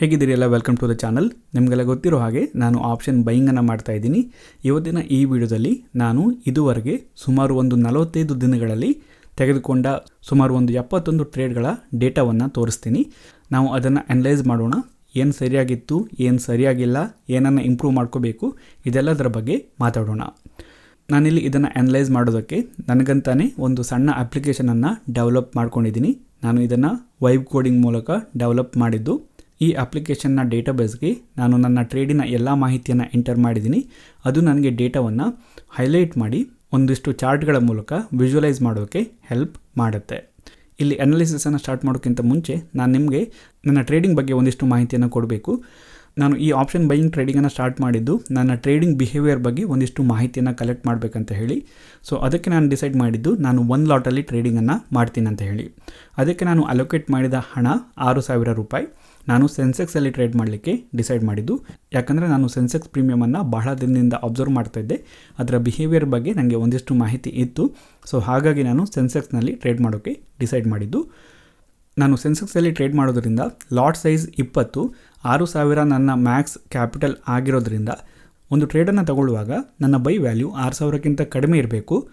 ಹೇಗಿದ್ದೀರಿ ಎಲ್ಲ? Welcome to the channel ನಿಮಗೆಲ್ಲ ಗೊತ್ತಿರೋ ಹಾಗೆ ನಾನು ಆಪ್ಷನ್ ಬೈಯಿಂಗನ್ನು ಮಾಡ್ತಾ ಇದ್ದೀನಿ. ಇವತ್ತಿನ ಈ ವಿಡಿಯೋದಲ್ಲಿ ನಾನು ಇದುವರೆಗೆ ಸುಮಾರು ಒಂದು ನಲವತ್ತೈದು ದಿನಗಳಲ್ಲಿ ತೆಗೆದುಕೊಂಡ ಸುಮಾರು ಒಂದು ಎಪ್ಪತ್ತೊಂದು ಟ್ರೇಡ್ಗಳ ಡೇಟಾವನ್ನು ತೋರಿಸ್ತೀನಿ. ನಾವು ಅದನ್ನು ಅನಲೈಸ್ ಮಾಡೋಣ. ಏನು ಸರಿಯಾಗಿತ್ತು, ಏನು ಸರಿಯಾಗಿಲ್ಲ, ಏನನ್ನು ಇಂಪ್ರೂವ್ ಮಾಡ್ಕೋಬೇಕು, ಇದೆಲ್ಲದರ ಬಗ್ಗೆ ಮಾತಾಡೋಣ. ನಾನಿಲ್ಲಿ ಇದನ್ನು ಅನಲೈಸ್ ಮಾಡೋದಕ್ಕೆ ನನಗಂತಾನೆ ಒಂದು ಸಣ್ಣ ಅಪ್ಲಿಕೇಶನನ್ನು ಡೆವಲಪ್ ಮಾಡ್ಕೊಂಡಿದ್ದೀನಿ. ನಾನು ಇದನ್ನು ವೈಬ್ ಕೋಡಿಂಗ್ ಮೂಲಕ ಡೆವಲಪ್ ಮಾಡಿದ್ದು. ಈ ಅಪ್ಲಿಕೇಶನ್ನ ಡೇಟಾಬೇಸ್ಗೆ ನಾನು ನನ್ನ ಟ್ರೇಡಿನ ಎಲ್ಲ ಮಾಹಿತಿಯನ್ನು ಎಂಟರ್ ಮಾಡಿದ್ದೀನಿ. ಅದು ನನಗೆ ಡೇಟಾವನ್ನು ಹೈಲೈಟ್ ಮಾಡಿ ಒಂದಿಷ್ಟು ಚಾರ್ಟ್ಗಳ ಮೂಲಕ ವಿಜುವಲೈಸ್ ಮಾಡೋಕ್ಕೆ ಹೆಲ್ಪ್ ಮಾಡುತ್ತೆ. ಇಲ್ಲಿ ಅನಾಲಿಸಿಸನ್ನು ಸ್ಟಾರ್ಟ್ ಮಾಡೋಕ್ಕಿಂತ ಮುಂಚೆ ನಾನು ನಿಮಗೆ ನನ್ನ ಟ್ರೇಡಿಂಗ್ ಬಗ್ಗೆ ಒಂದಿಷ್ಟು ಮಾಹಿತಿಯನ್ನು ಕೊಡಬೇಕು. ನಾನು ಈ ಆಪ್ಷನ್ ಬೈಯಿಂಗ್ ಟ್ರೇಡಿಂಗನ್ನು ಸ್ಟಾರ್ಟ್ ಮಾಡಿದ್ದು ನನ್ನ ಟ್ರೇಡಿಂಗ್ ಬಿಹೇವಿಯರ್ ಬಗ್ಗೆ ಒಂದಿಷ್ಟು ಮಾಹಿತಿಯನ್ನು ಕಲೆಕ್ಟ್ ಮಾಡಬೇಕಂತ ಹೇಳಿ. ಸೊ ಅದಕ್ಕೆ ನಾನು ಡಿಸೈಡ್ ಮಾಡಿದ್ದು ನಾನು ಒಂದು ಲಾಟಲ್ಲಿ ಟ್ರೇಡಿಂಗನ್ನು ಮಾಡ್ತೀನಿ ಅಂತ ಹೇಳಿ. ಅದಕ್ಕೆ ನಾನು ಅಲೋಕೇಟ್ ಮಾಡಿದ ಹಣ ಆರು ಸಾವಿರ ರೂಪಾಯಿ. ನಾನು ಸೆನ್ಸೆಕ್ಸಲ್ಲಿ ಟ್ರೇಡ್ ಮಾಡಲಿಕ್ಕೆ ಡಿಸೈಡ್ ಮಾಡಿದ್ದು. ಯಾಕಂದರೆ ನಾನು ಸೆನ್ಸೆಕ್ಸ್ ಪ್ರೀಮಿಯಮನ್ನು ಬಹಳ ದಿನದಿಂದ ಅಬ್ಸರ್ವ್ ಮಾಡ್ತಾ ಇದ್ದೆ. ಅದರ ಬಿಹೇವಿಯರ್ ಬಗ್ಗೆ ನನಗೆ ಒಂದಿಷ್ಟು ಮಾಹಿತಿ ಇತ್ತು. ಸೊ ಹಾಗಾಗಿ ನಾನು ಸೆನ್ಸೆಕ್ಸ್ನಲ್ಲಿ ಟ್ರೇಡ್ ಮಾಡೋಕ್ಕೆ ಡಿಸೈಡ್ ಮಾಡಿದ್ದು. ನಾನು ಸೆನ್ಸೆಕ್ಸಲ್ಲಿ ಟ್ರೇಡ್ ಮಾಡೋದರಿಂದ ಲಾಟ್ ಸೈಜ್ ಇಪ್ಪತ್ತು, ಆರು ಸಾವಿರ ನನ್ನ ಮ್ಯಾಕ್ಸ್ ಕ್ಯಾಪಿಟಲ್ ಆಗಿರೋದ್ರಿಂದ ಒಂದು ಟ್ರೇಡನ್ನು ತಗೊಳ್ಳುವಾಗ ನನ್ನ ಬೈ ವ್ಯಾಲ್ಯೂ ಆರು ಸಾವಿರಕ್ಕಿಂತ ಕಡಿಮೆ ಇರಬೇಕು.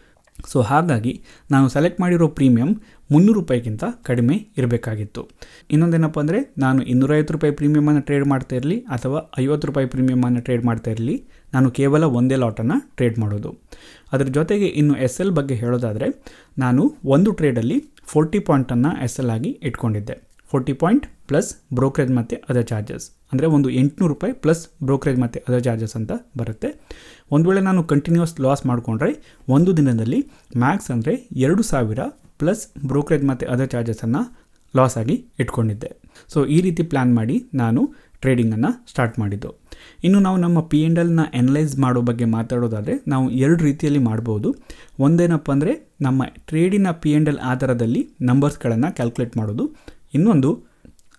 ಸೊ ಹಾಗಾಗಿ ನಾನು ಸೆಲೆಕ್ಟ್ ಮಾಡಿರೋ ಪ್ರೀಮಿಯಂ ಮುನ್ನೂರು ರೂಪಾಯಿಗಿಂತ ಕಡಿಮೆ ಇರಬೇಕಾಗಿತ್ತು. ಇನ್ನೊಂದೇನಪ್ಪ ಅಂದರೆ, ನಾನು ಇನ್ನೂರೈವತ್ತು ರೂಪಾಯಿ ಪ್ರೀಮಿಯಮನ್ನು ಟ್ರೇಡ್ ಮಾಡ್ತಾ ಇರಲಿ ಅಥವಾ ಐವತ್ತು ರೂಪಾಯಿ ಪ್ರೀಮಿಯಮನ್ನು ಟ್ರೇಡ್ ಮಾಡ್ತಾ ಇರಲಿ, ನಾನು ಕೇವಲ ಒಂದೇ ಲಾಟನ್ನು ಟ್ರೇಡ್ ಮಾಡೋದು. ಅದರ ಜೊತೆಗೆ ಇನ್ನು ಎಸ್ ಎಲ್ ಬಗ್ಗೆ ಹೇಳೋದಾದರೆ, ನಾನು ಒಂದು ಟ್ರೇಡಲ್ಲಿ ಫೋರ್ಟಿ ಪಾಯಿಂಟನ್ನು ಎಸ್ ಎಲ್ ಆಗಿ ಇಟ್ಕೊಂಡಿದ್ದೆ. ಫೋರ್ಟಿ ಪಾಯಿಂಟ್ ಪ್ಲಸ್ ಬ್ರೋಕರೇಜ್ ಮತ್ತು ಅದರ್ ಚಾರ್ಜಸ್ ಅಂದರೆ ಒಂದು ಎಂಟುನೂರು ರೂಪಾಯಿ ಪ್ಲಸ್ ಬ್ರೋಕರೇಜ್ ಮತ್ತು ಅದರ್ ಚಾರ್ಜಸ್ ಅಂತ ಬರುತ್ತೆ. ಒಂದು ವೇಳೆ ನಾನು ಕಂಟಿನ್ಯೂಸ್ ಲಾಸ್ ಮಾಡಿಕೊಂಡ್ರೆ ಒಂದು ದಿನದಲ್ಲಿ ಮ್ಯಾಕ್ಸ್ ಅಂದರೆ ಎರಡು ಸಾವಿರ ಪ್ಲಸ್ ಬ್ರೋಕರೇಜ್ ಮತ್ತು ಅದರ್ ಚಾರ್ಜಸನ್ನು ಲಾಸ್ ಆಗಿ ಇಟ್ಕೊಂಡಿದ್ದೆ. ಸೊ ಈ ರೀತಿ ಪ್ಲ್ಯಾನ್ ಮಾಡಿ ನಾನು ಟ್ರೇಡಿಂಗನ್ನು ಸ್ಟಾರ್ಟ್ ಮಾಡಿದ್ದು. ಇನ್ನು ನಾವು ನಮ್ಮ ಪಿ ಎಂಡ್ ಎಲ್ನ ಎನಲೈಸ್ ಮಾಡೋ ಬಗ್ಗೆ ಮಾತಾಡೋದಾದರೆ ನಾವು ಎರಡು ರೀತಿಯಲ್ಲಿ ಮಾಡ್ಬೋದು. ಒಂದೇನಪ್ಪ ಅಂದರೆ ನಮ್ಮ ಟ್ರೇಡಿನ ಪಿ ಎಂಡ್ ಎಲ್ ಆಧಾರದಲ್ಲಿ ನಂಬರ್ಸ್ಗಳನ್ನು ಕ್ಯಾಲ್ಕುಲೇಟ್ ಮಾಡೋದು. ಇನ್ನೊಂದು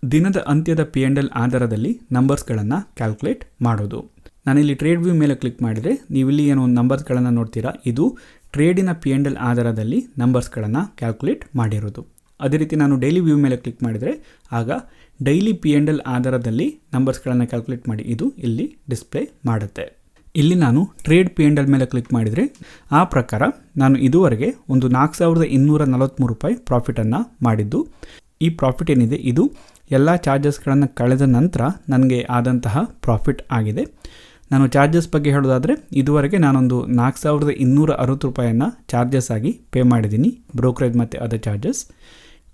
ದಿನದ ಅಂತ್ಯದ ಪಿ ಎಂಡ್ ಎಲ್ ಆಧಾರದಲ್ಲಿ ನಂಬರ್ಸ್ಗಳನ್ನು ಕ್ಯಾಲ್ಕುಲೇಟ್ ಮಾಡೋದು. ನಾನಿಲ್ಲಿ ಟ್ರೇಡ್ ವ್ಯೂ ಮೇಲೆ ಕ್ಲಿಕ್ ಮಾಡಿದರೆ ನೀವಿಲ್ಲಿ ಏನೋ ಒಂದು ನಂಬರ್ಸ್ಗಳನ್ನು ನೋಡ್ತೀರಾ? ಇದು ಟ್ರೇಡಿನ ಪಿ ಎಂಡ್ ಎಲ್ ಆಧಾರದಲ್ಲಿ ನಂಬರ್ಸ್ಗಳನ್ನು ಕ್ಯಾಲ್ಕುಲೇಟ್ ಮಾಡಿರೋದು. ಅದೇ ರೀತಿ ನಾನು ಡೈಲಿ ವ್ಯೂ ಮೇಲೆ ಕ್ಲಿಕ್ ಮಾಡಿದರೆ ಆಗ ಡೈಲಿ ಪಿ ಎಂಡ್ ಎಲ್ ಆಧಾರದಲ್ಲಿ ನಂಬರ್ಸ್ಗಳನ್ನು ಕ್ಯಾಲ್ಕುಲೇಟ್ ಮಾಡಿ ಇದು ಇಲ್ಲಿ ಡಿಸ್ಪ್ಲೇ ಮಾಡುತ್ತೆ. ಇಲ್ಲಿ ನಾನು ಟ್ರೇಡ್ ಪಿ ಎಂಡ್ ಎಲ್ ಮೇಲೆ ಕ್ಲಿಕ್ ಮಾಡಿದರೆ ಆ ಪ್ರಕಾರ ನಾನು ಇದುವರೆಗೆ ಒಂದು ನಾಲ್ಕು ಸಾವಿರದ ಇನ್ನೂರ ನಲವತ್ತ್ಮೂರು ರೂಪಾಯಿ ಪ್ರಾಫಿಟನ್ನು ಮಾಡಿದ್ದು. ಈ ಪ್ರಾಫಿಟ್ ಏನಿದೆ, ಇದು ಎಲ್ಲ ಚಾರ್ಜಸ್ಗಳನ್ನು ಕಳೆದ ನಂತರ ನನಗೆ ಆದಂತಹ ಪ್ರಾಫಿಟ್ ಆಗಿದೆ. ನಾನು ಚಾರ್ಜಸ್ ಬಗ್ಗೆ ಹೇಳೋದಾದರೆ, ಇದುವರೆಗೆ ನಾನೊಂದು ನಾಲ್ಕು ಸಾವಿರದ ಇನ್ನೂರ ಅರವತ್ತು ರೂಪಾಯಿಯನ್ನು ಚಾರ್ಜಸ್ ಆಗಿ ಪೇ ಮಾಡಿದ್ದೀನಿ ಬ್ರೋಕರೇಜ್ ಮತ್ತು ಅದರ್ ಚಾರ್ಜಸ್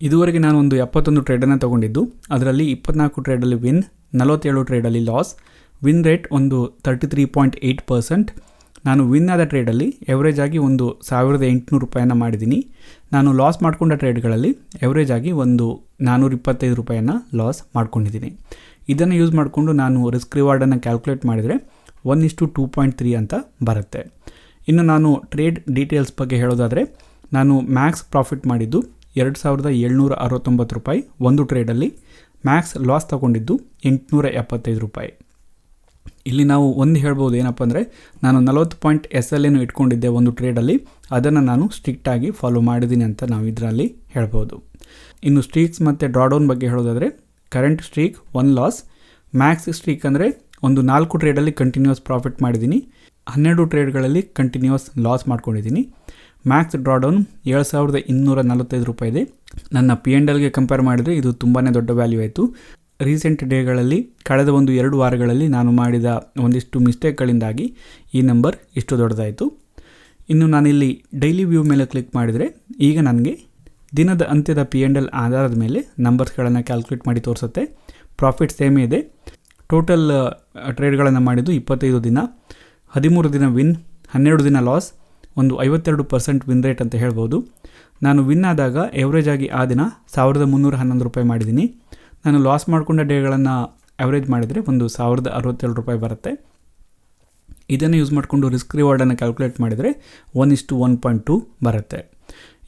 ಇದುವರೆಗೆ ನಾನು ಒಂದು ಎಪ್ಪತ್ತೊಂದು ಟ್ರೇಡನ್ನು ತೊಗೊಂಡಿದ್ದು, ಅದರಲ್ಲಿ ಇಪ್ಪತ್ನಾಲ್ಕು ಟ್ರೇಡಲ್ಲಿ ವಿನ್ ನಲವತ್ತೇಳು ಟ್ರೇಡಲ್ಲಿ ಲಾಸ್ ವಿನ್ ರೇಟ್ ಒಂದು thirty three point eight percent ನಾನು ವಿನ್ ಆದ ಟ್ರೇಡಲ್ಲಿ ಎವರೇಜ್ ಆಗಿ ಒಂದು ಸಾವಿರದ ಎಂಟುನೂರು ರೂಪಾಯಿನ ಮಾಡಿದ್ದೀನಿ ನಾನು ಲಾಸ್ ಮಾಡಿಕೊಂಡ ಟ್ರೇಡ್ಗಳಲ್ಲಿ ಎವರೇಜ್ ಆಗಿ ಒಂದು ನಾನ್ನೂರ ಇಪ್ಪತ್ತೈದು ರೂಪಾಯಿಯನ್ನು ಲಾಸ್ ಮಾಡ್ಕೊಂಡಿದ್ದೀನಿ ಇದನ್ನು ಯೂಸ್ ಮಾಡಿಕೊಂಡು ನಾನು ರಿಸ್ಕ್ ರಿವಾರ್ಡನ್ನು ಕ್ಯಾಲ್ಕುಲೇಟ್ ಮಾಡಿದರೆ ಒನ್ ಇಷ್ಟು ಟೂ ಪಾಯಿಂಟ್ ತ್ರೀ ಅಂತ ಬರುತ್ತೆ. ಇನ್ನು ನಾನು ಟ್ರೇಡ್ ಡೀಟೇಲ್ಸ್ ಬಗ್ಗೆ ಹೇಳೋದಾದರೆ, ನಾನು ಮ್ಯಾಕ್ಸ್ ಪ್ರಾಫಿಟ್ ಮಾಡಿದ್ದು ಎರಡು ಸಾವಿರದ ಏಳ್ನೂರ ಅರವತ್ತೊಂಬತ್ತು ರೂಪಾಯಿ ಒಂದು ಟ್ರೇಡಲ್ಲಿ ಮ್ಯಾಕ್ಸ್ ಲಾಸ್ ತಗೊಂಡಿದ್ದು ಎಂಟುನೂರ ಎಪ್ಪತ್ತೈದು ರೂಪಾಯಿ. ಇಲ್ಲಿ ನಾವು ಒಂದು ಹೇಳ್ಬೋದು ಏನಪ್ಪ ಅಂದರೆ, ನಾನು ನಲವತ್ತು ಪಾಯಿಂಟ್ ಎಸ್ ಎಲ್ ಏನು ಇಟ್ಕೊಂಡಿದ್ದೆ ಒಂದು ಟ್ರೇಡಲ್ಲಿ ಅದನ್ನು ನಾನು ಸ್ಟ್ರಿಕ್ಟಾಗಿ ಫಾಲೋ ಮಾಡಿದ್ದೀನಿ ಅಂತ ನಾವು ಇದರಲ್ಲಿ ಹೇಳ್ಬೋದು. ಇನ್ನು ಸ್ಟ್ರೀಕ್ಸ್ ಮತ್ತು ಡ್ರಾಡೌನ್ ಬಗ್ಗೆ ಹೇಳೋದಾದರೆ current streak one loss max streak ಅಂದರೆ ಒಂದು ನಾಲ್ಕು ಟ್ರೇಡಲ್ಲಿ ಕಂಟಿನ್ಯೂಸ್ ಪ್ರಾಫಿಟ್ ಮಾಡಿದ್ದೀನಿ ಹನ್ನೆರಡು ಟ್ರೇಡ್ಗಳಲ್ಲಿ ಕಂಟಿನ್ಯೂಸ್ ಲಾಸ್ ಮಾಡ್ಕೊಂಡಿದ್ದೀನಿ ಮ್ಯಾಕ್ಸ್ ಡ್ರಾಡೌನ್ ಏಳು ಸಾವಿರದ ಇನ್ನೂರ ನಲವತ್ತೈದು ರೂಪಾಯಿ ಇದೆ. ನನ್ನ ಪಿ ಎಂಡ್ ಎಲ್ಗೆ ಕಂಪೇರ್ ಮಾಡಿದರೆ ಇದು ತುಂಬಾ ದೊಡ್ಡ ವ್ಯಾಲ್ಯೂ ಆಯಿತು. ರೀಸೆಂಟ್ ಡೇಗಳಲ್ಲಿ ಕಳೆದ ಒಂದು ಎರಡು ವಾರಗಳಲ್ಲಿ ನಾನು ಮಾಡಿದ ಒಂದಿಷ್ಟು ಮಿಸ್ಟೇಕ್ಗಳಿಂದಾಗಿ ಈ ನಂಬರ್ ಇಷ್ಟು ದೊಡ್ಡದಾಯಿತು. ಇನ್ನು ನಾನಿಲ್ಲಿ ಡೈಲಿ ವ್ಯೂ ಮೇಲೆ ಕ್ಲಿಕ್ ಮಾಡಿದರೆ ಈಗ ನನಗೆ ದಿನದ ಅಂತ್ಯದ ಪಿ ಎಂಡ್ ಎಲ್ ಆಧಾರದ ಮೇಲೆ ನಂಬರ್ಸ್ಗಳನ್ನು ಕ್ಯಾಲ್ಕುಲೇಟ್ ಮಾಡಿ ತೋರಿಸುತ್ತೆ. ಪ್ರಾಫಿಟ್ ಸೇಮೇ ಇದೆ. ಟೋಟಲ್ ಟ್ರೇಡ್ಗಳನ್ನು ಮಾಡಿದ್ದು ಇಪ್ಪತ್ತೈದು ದಿನ, ಹದಿಮೂರು ದಿನ ವಿನ್, ಹನ್ನೆರಡು ದಿನ ಲಾಸ್, ಒಂದು ಐವತ್ತೆರಡು ಪರ್ಸೆಂಟ್ ವಿನ್ ರೇಟ್ ಅಂತ ಹೇಳ್ಬೋದು. ನಾನು ವಿನ್ ಆದಾಗ, ಎವರೇಜ್ ಆಗಿ ಆ ದಿನ ಸಾವಿರದ ಮುನ್ನೂರ ಹನ್ನೊಂದು ರೂಪಾಯಿ ಮಾಡಿದ್ದೀನಿ. ನಾನು ಲಾಸ್ ಮಾಡಿಕೊಂಡ ಡೇಗಳನ್ನು ಅವರೇಜ್ ಮಾಡಿದರೆ ಒಂದು ಸಾವಿರದ ಅರವತ್ತೇಳು ರೂಪಾಯಿ ಬರುತ್ತೆ. ಇದನ್ನು ಯೂಸ್ ಮಾಡಿಕೊಂಡು ರಿಸ್ಕ್ ರಿವಾರ್ಡನ್ನು ಕ್ಯಾಲ್ಕುಲೇಟ್ ಮಾಡಿದರೆ ಒನ್ ಇಷ್ಟು ಒನ್ ಪಾಯಿಂಟ್ ಟು ಬರುತ್ತೆ.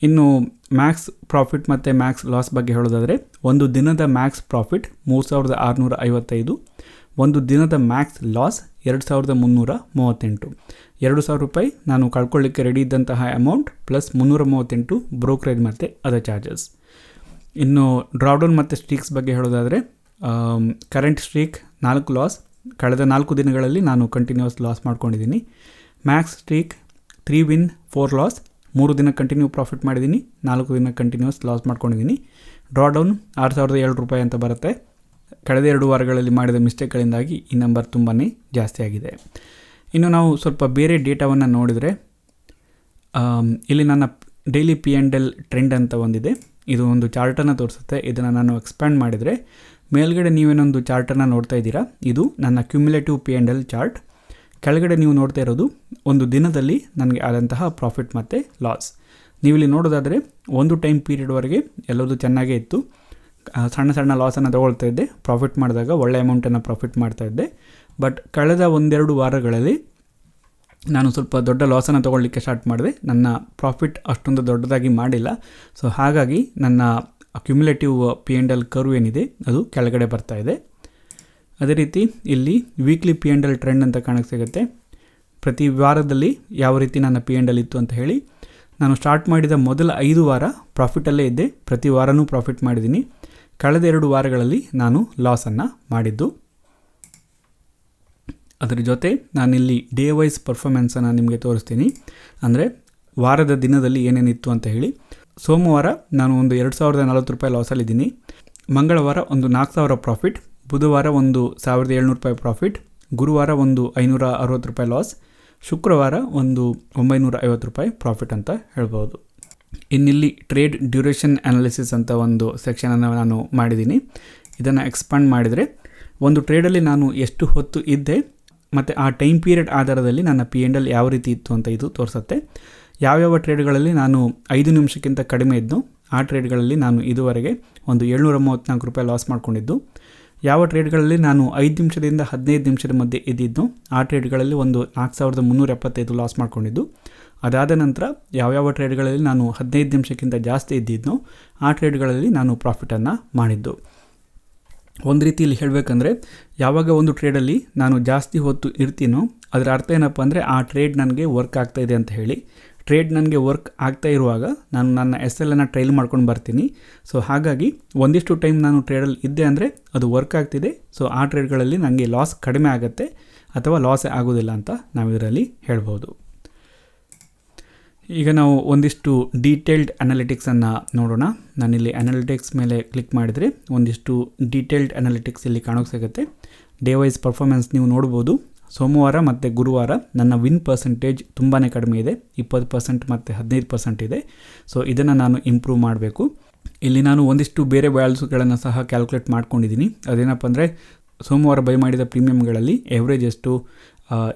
ಇನ್ನು ಮ್ಯಾಕ್ಸ್ ಪ್ರಾಫಿಟ್ ಮತ್ತು ಮ್ಯಾಕ್ಸ್ ಲಾಸ್ ಬಗ್ಗೆ ಹೇಳೋದಾದರೆ, ಒಂದು ದಿನದ ಮ್ಯಾಕ್ಸ್ ಪ್ರಾಫಿಟ್ ಮೂರು ಸಾವಿರದ ಆರುನೂರ ಐವತ್ತೈದು ಒಂದು ದಿನದ ಮ್ಯಾಕ್ಸ್ ಲಾಸ್ ಎರಡು ಸಾವಿರದ ಮುನ್ನೂರ ಮೂವತ್ತೆಂಟು ಎರಡು ಸಾವಿರ ರೂಪಾಯಿ ನಾನು ಕಳ್ಕೊಳ್ಳಿಕ್ಕೆ ರೆಡಿ ಇದ್ದಂತಹ ಅಮೌಂಟ್ ಪ್ಲಸ್ ಮುನ್ನೂರ ಮೂವತ್ತೆಂಟು ಬ್ರೋಕರೇಜ್ ಮತ್ತು ಅದರ್ ಚಾರ್ಜಸ್ ಇನ್ನು ಡ್ರಾಡೌನ್ ಮತ್ತು ಸ್ಟ್ರೀಕ್ಸ್ ಬಗ್ಗೆ ಹೇಳೋದಾದರೆ ಕರೆಂಟ್ ಸ್ಟ್ರೀಕ್ ನಾಲ್ಕು ಲಾಸ್ ಕಳೆದ ನಾಲ್ಕು ದಿನಗಳಲ್ಲಿ ನಾನು ಕಂಟಿನ್ಯೂಸ್ ಲಾಸ್ ಮಾಡ್ಕೊಂಡಿದ್ದೀನಿ. Max streak three win four loss ಮೂರು ದಿನ ಕಂಟಿನ್ಯೂ ಪ್ರಾಫಿಟ್ ಮಾಡಿದ್ದೀನಿ. ನಾಲ್ಕು ದಿನ ಕಂಟಿನ್ಯೂಸ್ ಲಾಸ್ ಮಾಡ್ಕೊಂಡಿದ್ದೀನಿ. ಡ್ರಾಡೌನ್ ಆರು ಸಾವಿರದ ಏಳು ರೂಪಾಯಿ ಅಂತ ಬರುತ್ತೆ. ಕಳೆದ ಎರಡು ವಾರಗಳಲ್ಲಿ ಮಾಡಿದ ಮಿಸ್ಟೇಕ್ಗಳಿಂದಾಗಿ ಈ ನಂಬರ್ ತುಂಬಾ ಜಾಸ್ತಿ ಆಗಿದೆ. ಇನ್ನು ನಾವು ಸ್ವಲ್ಪ ಬೇರೆ ಡೇಟಾವನ್ನು ನೋಡಿದರೆ ಇಲ್ಲಿ ನನ್ನ daily P and L trend ಅಂತ ಒಂದಿದೆ. ಇದು ಒಂದು ಚಾರ್ಟನ್ನು ತೋರಿಸುತ್ತೆ. ಇದನ್ನು ನಾನು ಎಕ್ಸ್ಪ್ಯಾಂಡ್ ಮಾಡಿದರೆ, ಮೇಲ್ಗಡೆ ನೀವೇನೊಂದು ಚಾರ್ಟನ್ನು ನೋಡ್ತಾ ಇದ್ದೀರಾ? ಇದು ನನ್ನ cumulative P and L chart. ಕೆಳಗಡೆ ನೀವು ನೋಡ್ತಾ ಇರೋದು, ಒಂದು ದಿನದಲ್ಲಿ ನನಗೆ ಆದಂತಹ ಪ್ರಾಫಿಟ್ ಮತ್ತು ಲಾಸ್. ನೀವಿಲ್ಲಿ ನೋಡೋದಾದರೆ, ಒಂದು ಟೈಮ್ ಪೀರಿಯಡ್ವರೆಗೆ ಎಲ್ಲದೂ ಚೆನ್ನಾಗೇ ಇತ್ತು. ಸಣ್ಣ ಸಣ್ಣ ಲಾಸನ್ನು ತಗೊಳ್ತಾ ಇದ್ದೆ. ಪ್ರಾಫಿಟ್ ಮಾಡಿದಾಗ ಒಳ್ಳೆ ಅಮೌಂಟನ್ನು ಪ್ರಾಫಿಟ್ ಮಾಡ್ತಾ ಇದ್ದೆ. ಬಟ್ ಕಳೆದ ಒಂದೆರಡು ವಾರಗಳಲ್ಲಿ ನಾನು ಸ್ವಲ್ಪ ದೊಡ್ಡ ಲಾಸನ್ನು ತೊಗೊಳ್ಳಿಕ್ಕೆ ಸ್ಟಾರ್ಟ್ ಮಾಡಿದೆ. ನನ್ನ ಪ್ರಾಫಿಟ್ ಅಷ್ಟೊಂದು ದೊಡ್ಡದಾಗಿ ಮಾಡಿಲ್ಲ. ಸೊ ಹಾಗಾಗಿ ನನ್ನ accumulative P and L curve ಏನಿದೆ, ಅದು ಕೆಳಗಡೆ ಬರ್ತಾ ಇದೆ. ಅದೇ ರೀತಿ ಇಲ್ಲಿ weekly P and L trend ಅಂತ ಕಾಣಕ್ಕೆ ಸಿಗುತ್ತೆ. ಪ್ರತಿ ವಾರದಲ್ಲಿ ಯಾವ ರೀತಿ ನನ್ನ ಪಿ ಎಂಡ್ ಎಲ್ ಇತ್ತು ಅಂತ ಹೇಳಿ, ನಾನು ಸ್ಟಾರ್ಟ್ ಮಾಡಿದ ಮೊದಲ ಐದು ವಾರ ಪ್ರಾಫಿಟಲ್ಲೇ ಇದ್ದೆ. ಪ್ರತಿ ವಾರನೂ ಪ್ರಾಫಿಟ್ ಮಾಡಿದ್ದೀನಿ. ಕಳೆದ ಎರಡು ವಾರಗಳಲ್ಲಿ ನಾನು ಲಾಸನ್ನು ಮಾಡಿದ್ದು. ಅದರ ಜೊತೆ ನಾನಿಲ್ಲಿ ಡೇ ವೈಸ್ ಪರ್ಫಾಮೆನ್ಸನ್ನು ನಿಮಗೆ ತೋರಿಸ್ತೀನಿ. ಅಂದರೆ ವಾರದ ದಿನದಲ್ಲಿ ಏನೇನಿತ್ತು ಅಂತ ಹೇಳಿ. ಸೋಮವಾರ ನಾನು ಒಂದು ಎರಡು ಸಾವಿರದ ನಲ್ವತ್ತು ರೂಪಾಯಿ ಲಾಸಲ್ಲಿದ್ದೀನಿ ಮಂಗಳವಾರ ಒಂದು ನಾಲ್ಕು ಸಾವಿರ ಪ್ರಾಫಿಟ್ ಬುಧವಾರ ಒಂದು ಸಾವಿರದ ಏಳ್ನೂರು ರೂಪಾಯಿ ಪ್ರಾಫಿಟ್ ಗುರುವಾರ ಒಂದು ಐನೂರ ಅರವತ್ತು ರೂಪಾಯಿ ಲಾಸ್ ಶುಕ್ರವಾರ ಒಂದು ಒಂಬೈನೂರ ಐವತ್ತು ರೂಪಾಯಿ ಪ್ರಾಫಿಟ್ ಅಂತ ಹೇಳ್ಬೋದು. ಇನ್ನಿಲ್ಲಿ ಟ್ರೇಡ್ ಡ್ಯೂರೇಷನ್ ಅನಾಲಿಸಿಸ್ ಅಂತ ಒಂದು ಸೆಕ್ಷನನ್ನು ನಾನು ಮಾಡಿದ್ದೀನಿ. ಇದನ್ನು ಎಕ್ಸ್ಪಾಂಡ್ ಮಾಡಿದರೆ ಒಂದು ಟ್ರೇಡಲ್ಲಿ ನಾನು ಎಷ್ಟು ಹೊತ್ತು ಇದ್ದೆ ಮತ್ತು ಆ ಟೈಮ್ ಪೀರಿಯಡ್ ಆಧಾರದಲ್ಲಿ ನನ್ನ ಪಿ ಎಂಡ್ ಎಲ್ ಯಾವ ರೀತಿ ಇತ್ತು ಅಂತ ಇದು ತೋರಿಸುತ್ತೆ. ಯಾವ್ಯಾವ ಟ್ರೇಡ್ಗಳಲ್ಲಿ ನಾನು ಐದು ನಿಮಿಷಕ್ಕಿಂತ ಕಡಿಮೆ ಇದ್ದು ಆ ಟ್ರೇಡ್ಗಳಲ್ಲಿ ನಾನು ಇದುವರೆಗೆ ಒಂದು ಏಳ್ನೂರ ಮೂವತ್ತ್ನಾಲ್ಕು ರೂಪಾಯಿ ಲಾಸ್ ಮಾಡಿಕೊಂಡಿದ್ದು. ಯಾವ ಟ್ರೇಡ್ಗಳಲ್ಲಿ ನಾನು ಐದು ನಿಮಿಷದಿಂದ ಹದಿನೈದು ನಿಮಿಷದ ಮಧ್ಯೆ ಇದ್ದಿದ್ದು ಆ ಟ್ರೇಡ್ಗಳಲ್ಲಿ ಒಂದು ನಾಲ್ಕು ಸಾವಿರದ ಮುನ್ನೂರ ಎಪ್ಪತ್ತೈದು ಲಾಸ್ ಮಾಡಿಕೊಂಡಿದ್ದು. ಅದಾದ ನಂತರ ಯಾವ್ಯಾವ ಟ್ರೇಡ್ಗಳಲ್ಲಿ ನಾನು ಹದಿನೈದು ನಿಮಿಷಕ್ಕಿಂತ ಜಾಸ್ತಿ ಇದ್ದಿದ್ದು ಆ ಟ್ರೇಡ್ಗಳಲ್ಲಿ ನಾನು ಪ್ರಾಫಿಟನ್ನು ಮಾಡಿದ್ದು. ಒಂದು ರೀತಿಯಲ್ಲಿ ಹೇಳಬೇಕಂದ್ರೆ, ಯಾವಾಗ ಒಂದು ಟ್ರೇಡಲ್ಲಿ ನಾನು ಜಾಸ್ತಿ ಹೊತ್ತು ಇರ್ತೀನೋ, ಅದರ ಅರ್ಥ ಏನಪ್ಪ ಅಂದರೆ, ಆ ಟ್ರೇಡ್ ನನಗೆ ವರ್ಕ್ ಆಗ್ತಾ ಇದೆ ಅಂತ ಹೇಳಿ. ಟ್ರೇಡ್ ನನಗೆ ವರ್ಕ್ ಆಗ್ತಾ ಇರುವಾಗ ನಾನು ನನ್ನ ಎಸ್ ಎಲ್ ಅನ್ನು ಟ್ರೈಲ್ ಮಾಡ್ಕೊಂಡು ಬರ್ತೀನಿ. ಸೊ ಹಾಗಾಗಿ ಒಂದಿಷ್ಟು ಟೈಮ್ ನಾನು ಟ್ರೇಡಲ್ಲಿ ಇದ್ದೆ ಅಂದರೆ ಅದು ವರ್ಕ್ ಆಗ್ತಿದೆ. ಸೊ ಆ ಟ್ರೇಡ್ಗಳಲ್ಲಿ ನನಗೆ ಲಾಸ್ ಕಡಿಮೆ ಆಗುತ್ತೆ ಅಥವಾ ಲಾಸೇ ಆಗೋದಿಲ್ಲ ಅಂತ ನಾವು ಇದರಲ್ಲಿ ಹೇಳ್ಬೋದು. ಈಗ ನಾವು ಒಂದಿಷ್ಟು ಡೀಟೇಲ್ಡ್ ಅನಾಲಿಟಿಕ್ಸನ್ನು ನೋಡೋಣ. ನಾನಿಲ್ಲಿ ಅನಾಲಿಟಿಕ್ಸ್ ಮೇಲೆ ಕ್ಲಿಕ್ ಮಾಡಿದರೆ ಒಂದಿಷ್ಟು ಡೀಟೇಲ್ಡ್ ಅನಾಲಿಟಿಕ್ಸ್ ಇಲ್ಲಿ ಕಾಣೋಕೆ ಸಿಗುತ್ತೆ. ಡೇ ವೈಸ್ ಪರ್ಫಾರ್ಮೆನ್ಸ್ ನೀವು ನೋಡ್ಬೋದು. ಸೋಮವಾರ ಮತ್ತು ಗುರುವಾರ ನನ್ನ ವಿನ್ ಪರ್ಸೆಂಟೇಜ್ ತುಂಬಾ ಕಡಿಮೆ ಇದೆ. ಇಪ್ಪತ್ತು ಪರ್ಸೆಂಟ್ ಮತ್ತು ಹದಿನೈದು ಪರ್ಸೆಂಟ್ ಇದೆ. ಸೊ ಇದನ್ನು ನಾನು ಇಂಪ್ರೂವ್ ಮಾಡಬೇಕು. ಇಲ್ಲಿ ನಾನು ಒಂದಿಷ್ಟು ಬೇರೆ ವ್ಯಾಲ್ಯೂಸ್ಗಳನ್ನು ಸಹ ಕ್ಯಾಲ್ಕುಲೇಟ್ ಮಾಡ್ಕೊಂಡಿದ್ದೀನಿ. ಅದೇನಪ್ಪ ಅಂದರೆ, ಸೋಮವಾರ ಬೈ ಮಾಡಿದ ಪ್ರೀಮಿಯಮ್ಗಳಲ್ಲಿ ಎವ್ರೇಜ್ ಎಷ್ಟು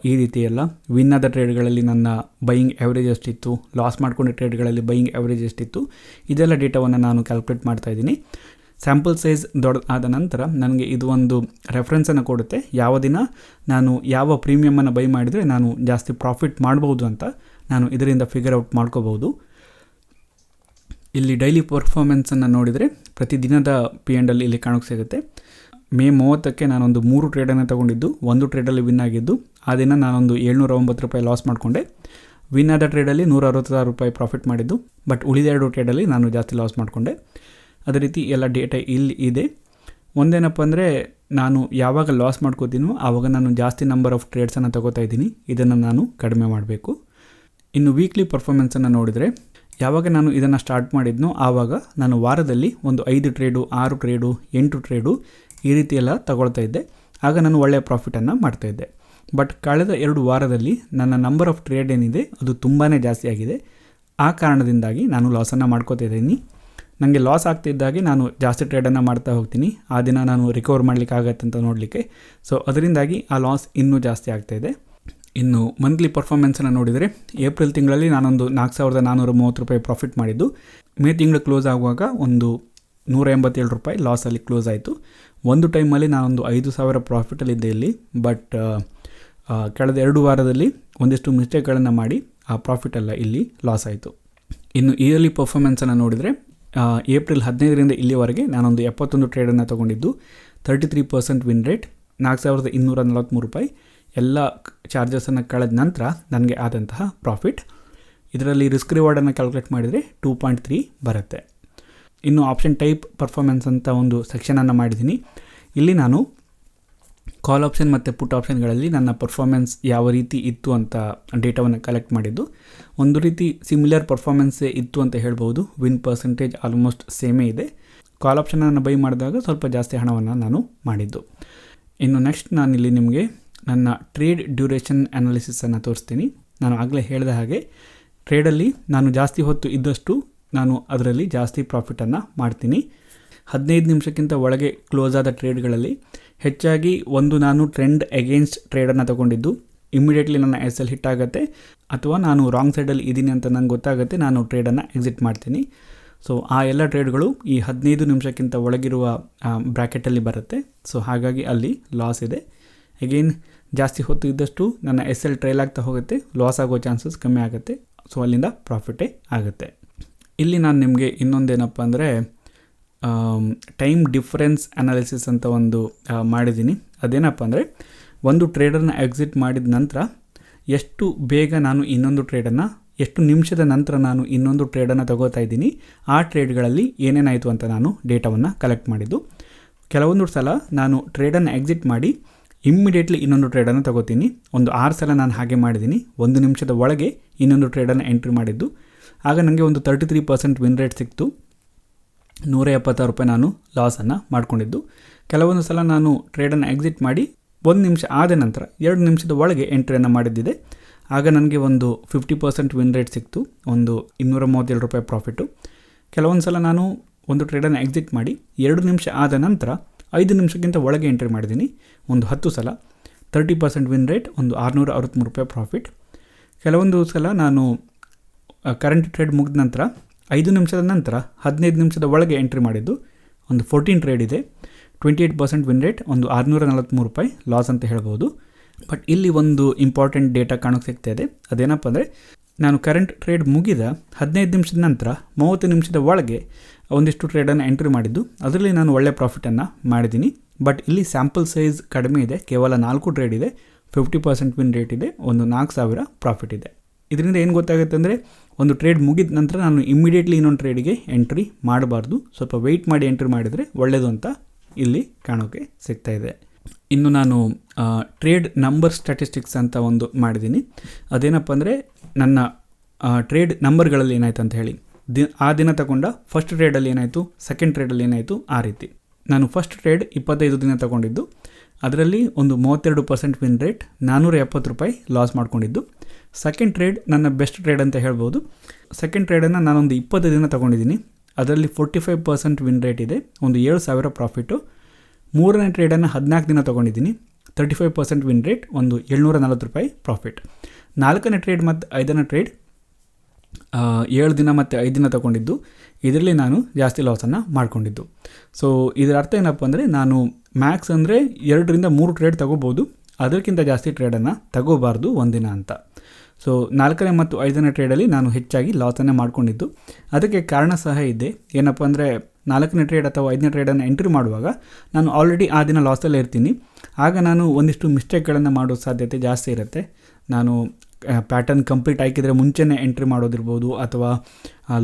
ಈ ರೀತಿ ಎಲ್ಲ. ವಿನ್ ಟ್ರೇಡ್ಗಳಲ್ಲಿ ನನ್ನ ಬೈಯಿಂಗ್ ಎವ್ರೇಜ್ ಎಷ್ಟಿತ್ತು? ಲಾಸ್ ಮಾಡ್ಕೊಂಡ ಟ್ರೇಡ್ಗಳಲ್ಲಿ ಬೈಯಿಂಗ್ ಎವ್ರೇಜ್ ಎಷ್ಟಿತ್ತು? ಇದೆಲ್ಲ ಡೇಟಾವನ್ನು ನಾನು ಕ್ಯಾಲ್ಕುಲೇಟ್ ಮಾಡ್ತಾ ಇದ್ದೀನಿ. ಸ್ಯಾಂಪಲ್ ಸೈಜ್ ದೊಡ್ಡ ಆದ ನಂತರ ನನಗೆ ಇದು ಒಂದು ರೆಫರೆನ್ಸನ್ನು ಕೊಡುತ್ತೆ. ಯಾವ ದಿನ ನಾನು ಯಾವ ಪ್ರೀಮಿಯಮನ್ನು ಬೈ ಮಾಡಿದರೆ ನಾನು ಜಾಸ್ತಿ ಪ್ರಾಫಿಟ್ ಮಾಡ್ಬೋದು ಅಂತ ನಾನು ಇದರಿಂದ ಫಿಗರ್ ಔಟ್ ಮಾಡ್ಕೋಬೋದು. ಇಲ್ಲಿ ಡೈಲಿ ಪರ್ಫಾರ್ಮೆನ್ಸನ್ನು ನೋಡಿದರೆ ಪ್ರತಿದಿನದ ಪಿ ಎಂಡಲ್ಲಿ ಇಲ್ಲಿ ಕಾಣಕ್ಕೆ ಸಿಗುತ್ತೆ. ಮೇ ಮೂವತ್ತಕ್ಕೆ ನಾನೊಂದು ಮೂರು ಟ್ರೇಡನ್ನು ತಗೊಂಡಿದ್ದು, ಒಂದು ಟ್ರೇಡಲ್ಲಿ ವಿನ್ ಆಗಿದ್ದು, ಆ ದಿನ ನಾನೊಂದು ಏಳ್ನೂರ ಒಂಬತ್ತು ರೂಪಾಯಿ ಲಾಸ್ ಮಾಡಿಕೊಂಡೆ. ವಿನ್ ಆದ ಟ್ರೇಡಲ್ಲಿ ನೂರ ಅರವತ್ತಾರು ರೂಪಾಯಿ ಪ್ರಾಫಿಟ್ ಮಾಡಿದ್ದು ಬಟ್ ಉಳಿದ ಎರಡು ಟ್ರೇಡಲ್ಲಿ ನಾನು ಜಾಸ್ತಿ ಲಾಸ್ ಮಾಡಿಕೊಂಡೆ. ಅದೇ ರೀತಿ ಎಲ್ಲ ಡೇಟಾ ಇಲ್ಲಿ ಇದೆ. ಒಂದೇನಪ್ಪ ಅಂದರೆ, ನಾನು ಯಾವಾಗ ಲಾಸ್ ಮಾಡ್ಕೋತೀನೋ ಆವಾಗ ನಾನು ಜಾಸ್ತಿ ನಂಬರ್ ಆಫ್ ಟ್ರೇಡ್ಸನ್ನು ತಗೋತಾ ಇದ್ದೀನಿ. ಇದನ್ನು ನಾನು ಕಡಿಮೆ ಮಾಡಬೇಕು. ಇನ್ನು ವೀಕ್ಲಿ ಪರ್ಫಾರ್ಮೆನ್ಸನ್ನು ನೋಡಿದರೆ, ಯಾವಾಗ ನಾನು ಇದನ್ನು ಸ್ಟಾರ್ಟ್ ಮಾಡಿದ್ನೋ ಆವಾಗ ನಾನು ವಾರದಲ್ಲಿ ಒಂದು ಐದು ಟ್ರೇಡು ಆರು ಟ್ರೇಡು ಎಂಟು ಟ್ರೇಡು ಈ ರೀತಿ ಎಲ್ಲ ತಗೊಳ್ತಾ ಇದ್ದೆ. ಆಗ ನಾನು ಒಳ್ಳೆಯ ಪ್ರಾಫಿಟನ್ನು ಮಾಡ್ತಾಯಿದ್ದೆ ಬಟ್ ಕಳೆದ ಎರಡು ವಾರದಲ್ಲಿ ನನ್ನ ನಂಬರ್ ಆಫ್ ಟ್ರೇಡ್ ಏನಿದೆ, ಅದು ತುಂಬಾ ಜಾಸ್ತಿ ಆಗಿದೆ. ಆ ಕಾರಣದಿಂದಾಗಿ ನಾನು ಲಾಸನ್ನು ಮಾಡ್ಕೋತಾ ಇದ್ದೀನಿ. ನನಗೆ ಲಾಸ್ ಆಗ್ತಿದ್ದಾಗೆ ನಾನು ಜಾಸ್ತಿ ಟ್ರೇಡನ್ನು ಮಾಡ್ತಾ ಹೋಗ್ತೀನಿ. ಆ ದಿನ ನಾನು ರಿಕವರ್ ಮಾಡಲಿಕ್ಕೆ ಆಗತ್ತೆ ಅಂತ ನೋಡಲಿಕ್ಕೆ. ಸೊ ಅದರಿಂದಾಗಿ ಆ ಲಾಸ್ ಇನ್ನೂ ಜಾಸ್ತಿ ಆಗ್ತಾಯಿದೆ ಇನ್ನು ಮಂತ್ಲಿ ಪರ್ಫಾರ್ಮೆನ್ಸನ್ನು ನೋಡಿದರೆ ಏಪ್ರಿಲ್ ತಿಂಗಳಲ್ಲಿ ನಾನೊಂದು ನಾಲ್ಕು ಸಾವಿರದ ನಾನ್ನೂರ ಮೂವತ್ತು ರೂಪಾಯಿ ಪ್ರಾಫಿಟ್ ಮಾಡಿದ್ದು. ಮೇ ತಿಂಗಳು ಕ್ಲೋಸ್ ಆಗುವಾಗ ಒಂದು ನೂರ ಎಂಬತ್ತೇಳು ರೂಪಾಯಿ ಲಾಸಲ್ಲಿ ಕ್ಲೋಸ್ ಆಯಿತು. ಒಂದು ಟೈಮಲ್ಲಿ ನಾನೊಂದು ಐದು ಸಾವಿರ ಪ್ರಾಫಿಟಲ್ಲಿದ್ದೆ ಇಲ್ಲಿ ಬಟ್ ಕಳೆದ ಎರಡು ವಾರದಲ್ಲಿ ಒಂದಿಷ್ಟು ಮಿಸ್ಟೇಕ್ಗಳನ್ನು ಮಾಡಿ ಆ ಪ್ರಾಫಿಟೆಲ್ಲ ಇಲ್ಲಿ ಲಾಸ್ ಆಯಿತು. ಇನ್ನು ಇಯರ್ಲಿ ಪರ್ಫಾರ್ಮೆನ್ಸನ್ನು ನೋಡಿದರೆ ಏಪ್ರಿಲ್ ಹದಿನೈದರಿಂದ ಇಲ್ಲಿವರೆಗೆ ನಾನೊಂದು ಎಪ್ಪತ್ತೊಂದು ಟ್ರೇಡನ್ನು ತೊಗೊಂಡಿದ್ದು thirty three percent win rate ನಾಲ್ಕು ಸಾವಿರದ ಇನ್ನೂರ ನಲವತ್ತ್ಮೂರು ರೂಪಾಯಿ. ಎಲ್ಲ ಚಾರ್ಜಸನ್ನು ಕಳೆದ ನಂತರ ನನಗೆ ಆದಂತಹ ಪ್ರಾಫಿಟ್ ಇದರಲ್ಲಿ ರಿಸ್ಕ್ ರಿವಾರ್ಡನ್ನು ಕ್ಯಾಲ್ಕುಲೇಟ್ ಮಾಡಿದರೆ ಟೂ ಪಾಯಿಂಟ್ ತ್ರೀ ಬರುತ್ತೆ. ಇನ್ನು ಆಪ್ಷನ್ ಟೈಪ್ ಪರ್ಫಾರ್ಮೆನ್ಸ್ ಅಂತ ಒಂದು ಸೆಕ್ಷನನ್ನು ಮಾಡಿದ್ದೀನಿ. ಇಲ್ಲಿ ನಾನು ಕಾಲ್ ಆಪ್ಷನ್ ಮತ್ತು ಪುಟ್ ಆಪ್ಷನ್ಗಳಲ್ಲಿ ನನ್ನ ಪರ್ಫಾರ್ಮೆನ್ಸ್ ಯಾವ ರೀತಿ ಇತ್ತು ಅಂತ ಡೇಟಾವನ್ನು ಕಲೆಕ್ಟ್ ಮಾಡಿದ್ದು. ಒಂದು ರೀತಿ ಸಿಮಿಲರ್ ಪರ್ಫಾರ್ಮೆನ್ಸೇ ಇತ್ತು ಅಂತ ಹೇಳ್ಬೋದು ವಿನ್ ಪರ್ಸೆಂಟೇಜ್ ಆಲ್ಮೋಸ್ಟ್ ಸೇಮೇ ಇದೆ. ಕಾಲ್ ಆಪ್ಷನನ್ನು ಬೈ ಮಾಡಿದಾಗ ಸ್ವಲ್ಪ ಜಾಸ್ತಿ ಹಣವನ್ನು ನಾನು ಮಾಡಿದ್ದು. ಇನ್ನು ನೆಕ್ಸ್ಟ್ ನಾನಿಲ್ಲಿ ನಿಮಗೆ ನನ್ನ ಟ್ರೇಡ್ ಡ್ಯೂರೇಷನ್ ಅನಾಲಿಸಿಸನ್ನು ತೋರಿಸ್ತೀನಿ. ನಾನು ಆಗಲೇ ಹೇಳಿದ ಹಾಗೆ ಟ್ರೇಡಲ್ಲಿ ನಾನು ಜಾಸ್ತಿ ಹೊತ್ತು ಇದ್ದಷ್ಟು ನಾನು ಅದರಲ್ಲಿ ಜಾಸ್ತಿ ಪ್ರಾಫಿಟನ್ನು ಮಾಡ್ತೀನಿ. ಹದಿನೈದು ನಿಮಿಷಕ್ಕಿಂತ ಒಳಗೆ ಕ್ಲೋಸ್ ಆದ ಟ್ರೇಡ್ಗಳಲ್ಲಿ ಹೆಚ್ಚಾಗಿ ಒಂದು ನಾನು ಟ್ರೆಂಡ್ ಅಗೇನ್ಸ್ಟ್ ಟ್ರೇಡನ್ನು ತಗೊಂಡಿದ್ದು. ಇಮಿಡಿಯೇಟ್ಲಿ ನನ್ನ ಎಸ್ ಎಲ್ ಹಿಟ್ ಆಗುತ್ತೆ. ಅಥವಾ ನಾನು ರಾಂಗ್ ಸೈಡಲ್ಲಿ ಇದ್ದೀನಿ ಅಂತ ನಂಗೆ ಗೊತ್ತಾಗುತ್ತೆ, ನಾನು ಟ್ರೇಡನ್ನು ಎಕ್ಸಿಟ್ ಮಾಡ್ತೀನಿ. ಸೊ, ಆ ಎಲ್ಲ ಟ್ರೇಡ್ಗಳು ಈ ಹದಿನೈದು ನಿಮಿಷಕ್ಕಿಂತ ಒಳಗಿರುವ ಬ್ರ್ಯಾಕೆಟಲ್ಲಿ ಬರುತ್ತೆ. ಸೊ, ಹಾಗಾಗಿ ಅಲ್ಲಿ ಲಾಸ್ ಇದೆ. ಅಗೇನ್, ಜಾಸ್ತಿ ಹೊತ್ತು ಇದ್ದಷ್ಟು ನನ್ನ ಎಸ್ ಎಲ್ ಟ್ರೈಲ್ ಆಗ್ತಾ ಹೋಗುತ್ತೆ. ಲಾಸ್ ಆಗೋ ಚಾನ್ಸಸ್ ಕಮ್ಮಿ ಆಗುತ್ತೆ. ಸೊ, ಅಲ್ಲಿಂದ ಪ್ರಾಫಿಟೇ ಆಗುತ್ತೆ. ಇಲ್ಲಿ ನಾನು ನಿಮಗೆ ಇನ್ನೊಂದೇನಪ್ಪ ಅಂದರೆ ಟೈಮ್ ಡಿಫರೆನ್ಸ್ ಅನಾಲಿಸಿಸ್ ಅಂತ ಒಂದು ಮಾಡಿದ್ದೀನಿ ಅದೇನಪ್ಪ ಅಂದರೆ, ಒಂದು ಟ್ರೇಡರ್ನ ಎಕ್ಸಿಟ್ ಮಾಡಿದ ನಂತರ ಎಷ್ಟು ಬೇಗ ನಾನು ಇನ್ನೊಂದು ಟ್ರೇಡನ್ನು ಎಷ್ಟು ನಿಮಿಷದ ನಂತರ ನಾನು ಇನ್ನೊಂದು ಟ್ರೇಡನ್ನು ತಗೋತಾ ಇದ್ದೀನಿ, ಆ ಟ್ರೇಡ್ಗಳಲ್ಲಿ ಏನೇನಾಯಿತು ಅಂತ ನಾನು ಡೇಟಾವನ್ನು ಕಲೆಕ್ಟ್ ಮಾಡಿದ್ದು. ಕೆಲವೊಂದು ಸಲ ನಾನು ಟ್ರೇಡನ್ನು ಎಕ್ಸಿಟ್ ಮಾಡಿ ಇಮ್ಮಿಡಿಯೇಟ್ಲಿ ಇನ್ನೊಂದು ಟ್ರೇಡನ್ನು ತಗೋತೀನಿ. ಒಂದು ಆರು ಸಲ ನಾನು ಹಾಗೆ ಮಾಡಿದ್ದೀನಿ ಒಂದು ನಿಮಿಷದ ಒಳಗೆ ಇನ್ನೊಂದು ಟ್ರೇಡನ್ನು ಎಂಟ್ರಿ ಮಾಡಿದ್ದು. ಆಗ ನನಗೆ ಒಂದು thirty three percent win rate ಸಿಕ್ತು. ನೂರ ಎಪ್ಪತ್ತಾರು ರೂಪಾಯಿ ನಾನು ಲಾಸನ್ನು ಮಾಡ್ಕೊಂಡಿದ್ದು. ಕೆಲವೊಂದು ಸಲ ನಾನು ಟ್ರೇಡನ್ನು ಎಕ್ಸಿಟ್ ಮಾಡಿ ಒಂದು ನಿಮಿಷ ಆದ ನಂತರ ಎರಡು ನಿಮಿಷದ ಒಳಗೆ ಎಂಟ್ರಿಯನ್ನು ಮಾಡಿದ್ದಿದೆ. ಆಗ ನನಗೆ ಒಂದು ಫಿಫ್ಟಿ ಪರ್ಸೆಂಟ್ ವಿನ್ ರೇಟ್ ಸಿಕ್ತು. ಒಂದು ಇನ್ನೂರ ಮೂವತ್ತೇಳು ರೂಪಾಯಿ ಪ್ರಾಫಿಟ್ಟು ಕೆಲವೊಂದು ಸಲ ನಾನು ಒಂದು ಟ್ರೇಡನ್ನು ಎಕ್ಸಿಟ್ ಮಾಡಿ ಎರಡು ನಿಮಿಷ ಆದ ನಂತರ ಐದು ನಿಮಿಷಕ್ಕಿಂತ ಒಳಗೆ ಎಂಟ್ರಿ ಮಾಡಿದ್ದೀನಿ. ಒಂದು ಹತ್ತು ಸಲ. ತರ್ಟಿ ಪರ್ಸೆಂಟ್ ವಿನ್ ರೇಟ್ ಒಂದು ಆರುನೂರ ಅರವತ್ತ್ಮೂರು ರೂಪಾಯಿ ಪ್ರಾಫಿಟ್ ಕೆಲವೊಂದು ಸಲ ನಾನು ಕರೆಂಟ್ ಟ್ರೇಡ್ ಮುಗಿದ ನಂತರ ಐದು ನಿಮಿಷದ ನಂತರ ಹದಿನೈದು ನಿಮಿಷದ ಒಳಗೆ ಎಂಟ್ರಿ ಮಾಡಿದ್ದು, ಒಂದು ಫೋರ್ಟೀನ್ ಟ್ರೇಡ್ ಇದೆ. Twenty eight percent win rate ಒಂದು ಆರುನೂರ ನಲವತ್ತ್ಮೂರು ರೂಪಾಯಿ ಲಾಸ್ ಅಂತ ಹೇಳ್ಬೋದು. ಬಟ್ ಇಲ್ಲಿ ಒಂದು ಇಂಪಾರ್ಟೆಂಟ್ ಡೇಟಾ ಕಾಣೋಕ್ಕೆ ಸಿಗ್ತಾ ಇದೆ. ಅದೇನಪ್ಪ ಅಂದರೆ, ನಾನು ಕರೆಂಟ್ ಟ್ರೇಡ್ ಮುಗಿದ ಹದಿನೈದು ನಿಮಿಷದ ನಂತರ ಮೂವತ್ತು ನಿಮಿಷದ ಒಳಗೆ ಒಂದಿಷ್ಟು ಟ್ರೇಡನ್ನು ಎಂಟ್ರಿ ಮಾಡಿದ್ದು. ಅದರಲ್ಲಿ ನಾನು ಒಳ್ಳೆ ಪ್ರಾಫಿಟನ್ನು ಮಾಡಿದ್ದೀನಿ. ಬಟ್ ಇಲ್ಲಿ ಸ್ಯಾಂಪಲ್ ಸೈಜ್ ಕಡಿಮೆ ಇದೆ. ಕೇವಲ ನಾಲ್ಕು ಟ್ರೇಡ್ ಇದೆ. ಫಿಫ್ಟಿ ಪರ್ಸೆಂಟ್ ವಿನ್ ರೇಟ್ ಇದೆ. ಒಂದು ನಾಲ್ಕು ಸಾವಿರ ಪ್ರಾಫಿಟ್ ಇದೆ. ಇದರಿಂದ ಏನು ಗೊತ್ತಾಗುತ್ತೆ ಅಂದರೆ ಒಂದು ಟ್ರೇಡ್ ಮುಗಿದ ನಂತರ ನಾನು ಇಮ್ಮಿಡಿಯೇಟ್ಲಿ ಇನ್ನೊಂದು ಟ್ರೇಡಿಗೆ ಎಂಟ್ರಿ ಮಾಡಬಾರ್ದು. ಸ್ವಲ್ಪ ವೆಯ್ಟ್ ಮಾಡಿ ಎಂಟ್ರಿ ಮಾಡಿದರೆ ಒಳ್ಳೆಯದು ಅಂತ ಇಲ್ಲಿ ಕಾಣೋಕ್ಕೆ ಸಿಗ್ತಾ ಇದೆ. ಇನ್ನು ನಾನು ಟ್ರೇಡ್ ನಂಬರ್ ಸ್ಟ್ಯಾಟಿಸ್ಟಿಕ್ಸ್ ಅಂತ ಒಂದು ಮಾಡಿದ್ದೀನಿ. ಅದೇನಪ್ಪ ಅಂದರೆ ನನ್ನ ಟ್ರೇಡ್ ನಂಬರ್ಗಳಲ್ಲಿ ಏನಾಯ್ತು ಅಂತ ಹೇಳಿ. ದಿ, ಆ ದಿನ ತಗೊಂಡ ಫಸ್ಟ್ ಟ್ರೇಡಲ್ಲಿ ಏನಾಯಿತು ಸೆಕೆಂಡ್ ಟ್ರೇಡಲ್ಲಿ ಏನಾಯಿತು, ಆ ರೀತಿ. ನಾನು ಫಸ್ಟ್ ಟ್ರೇಡ್ ಇಪ್ಪತ್ತೈದು ದಿನ ತಗೊಂಡಿದ್ದು. ಅದರಲ್ಲಿ ಒಂದು ಮೂವತ್ತೆರಡು ಪರ್ಸೆಂಟ್ ವಿನ್ ರೇಟ್ ನಾನ್ನೂರ ಎಪ್ಪತ್ತು ರೂಪಾಯಿ ಲಾಸ್ ಮಾಡ್ಕೊಂಡಿದ್ದು. ಸೆಕೆಂಡ್ ಟ್ರೇಡ್ ನನ್ನ ಬೆಸ್ಟ್ ಟ್ರೇಡ್ ಅಂತ ಹೇಳ್ಬೋದು. ಸೆಕೆಂಡ್ ಟ್ರೇಡನ್ನು ನಾನೊಂದು ಇಪ್ಪತ್ತು ದಿನ ತಗೊಂಡಿದ್ದೀನಿ. ಅದರಲ್ಲಿ forty five percent win rate ಇದೆ. ಒಂದು ಏಳು ಸಾವಿರ ಪ್ರಾಫಿಟ್ಟು ಮೂರನೇ ಟ್ರೇಡನ್ನು ಹದಿನಾಲ್ಕು ದಿನ ತೊಗೊಂಡಿದ್ದೀನಿ. Thirty five percent win rate ಒಂದು ಏಳ್ನೂರ ನಲ್ವತ್ತು ರೂಪಾಯಿ ಪ್ರಾಫಿಟ್ ನಾಲ್ಕನೇ ಟ್ರೇಡ್ ಮತ್ತು ಐದನೇ ಟ್ರೇಡ್ ಏಳು ದಿನ ಮತ್ತು ಐದು ದಿನ ತಗೊಂಡಿದ್ದು. ಇದರಲ್ಲಿ ನಾನು ಜಾಸ್ತಿ ಲಾಸನ್ನು ಮಾಡಿಕೊಂಡಿದ್ದು. ಸೊ ಇದರ ಅರ್ಥ ಏನಪ್ಪ ಅಂದರೆ ನಾನು ಮ್ಯಾಕ್ಸ್ ಅಂದರೆ ಎರಡರಿಂದ ಮೂರು ಟ್ರೇಡ್ ತಗೋಬೋದು. ಅದಕ್ಕಿಂತ ಜಾಸ್ತಿ ಟ್ರೇಡನ್ನು ತಗೋಬಾರ್ದು ಒಂದಿನ ಅಂತ. ಸೊ ನಾಲ್ಕನೇ ಮತ್ತು ಐದನೇ ಟ್ರೇಡಲ್ಲಿ ನಾನು ಹೆಚ್ಚಾಗಿ ಲಾಸನ್ನೇ ಮಾಡಿಕೊಂಡಿದ್ದು. ಅದಕ್ಕೆ ಕಾರಣ ಸಹ ಇದೆ. ಏನಪ್ಪ ಅಂದರೆ ನಾಲ್ಕನೇ ಟ್ರೇಡ್ ಅಥವಾ ಐದನೇ ಟ್ರೇಡನ್ನು ಎಂಟ್ರಿ ಮಾಡುವಾಗ ನಾನು ಆಲ್ರೆಡಿ ಆ ದಿನ ಲಾಸಲ್ಲೇ ಇರ್ತೀನಿ. ಆಗ ನಾನು ಒಂದಿಷ್ಟು ಮಿಸ್ಟೇಕ್ಗಳನ್ನು ಮಾಡೋ ಸಾಧ್ಯತೆ ಜಾಸ್ತಿ ಇರುತ್ತೆ. ನಾನು ಪ್ಯಾಟರ್ನ್ ಕಂಪ್ಲೀಟ್ ಹಾಕಿದರೆ ಮುಂಚೆನೇ ಎಂಟ್ರಿ ಮಾಡೋದಿರ್ಬೋದು ಅಥವಾ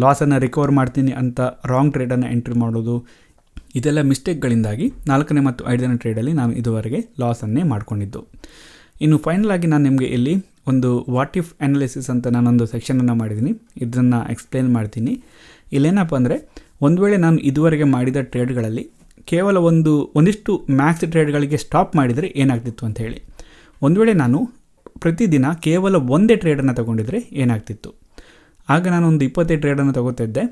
ಲಾಸನ್ನು ರಿಕವರ್ ಮಾಡ್ತೀನಿ ಅಂತ ರಾಂಗ್ ಟ್ರೇಡನ್ನು ಎಂಟ್ರಿ ಮಾಡೋದು. ಇದೆಲ್ಲ ಮಿಸ್ಟೇಕ್ಗಳಿಂದಾಗಿ ನಾಲ್ಕನೇ ಮತ್ತು ಐದನೇ ಟ್ರೇಡಲ್ಲಿ ನಾನು ಇದುವರೆಗೆ ಲಾಸನ್ನೇ ಮಾಡಿಕೊಂಡಿದ್ದು. ಇನ್ನು ಫೈನಲ್ ಆಗಿ ನಾನು ನಿಮಗೆ ಇಲ್ಲಿ ಒಂದು ವಾಟ್ ಇಫ್ ಅನಾಲಿಸಿಸ್ ಅಂತ ನಾನೊಂದು ಸೆಕ್ಷನನ್ನು ಮಾಡಿದ್ದೀನಿ ಇದನ್ನು ಎಕ್ಸ್ಪ್ಲೇನ್ ಮಾಡ್ತೀನಿ. ಇಲ್ಲೇನಪ್ಪ ಅಂದರೆ, ಒಂದು ವೇಳೆ ನಾನು ಇದುವರೆಗೆ ಮಾಡಿದ ಟ್ರೇಡ್ಗಳಲ್ಲಿ ಕೇವಲ ಒಂದು, ಒಂದಿಷ್ಟು ಮ್ಯಾಕ್ಸ್ ಟ್ರೇಡ್ಗಳಿಗೆ ಸ್ಟಾಪ್ ಮಾಡಿದರೆ ಏನಾಗ್ತಿತ್ತು ಅಂತ ಹೇಳಿ. ಒಂದು ವೇಳೆ ನಾನು ಪ್ರತಿದಿನ ಕೇವಲ ಒಂದೇ ಟ್ರೇಡನ್ನು ತಗೊಂಡಿದ್ರೆ ಏನಾಗ್ತಿತ್ತು? ಆಗ ನಾನು ಒಂದು ಇಪ್ಪತ್ತೈದು ಟ್ರೇಡನ್ನು ತೊಗೋತಿದ್ದೆ.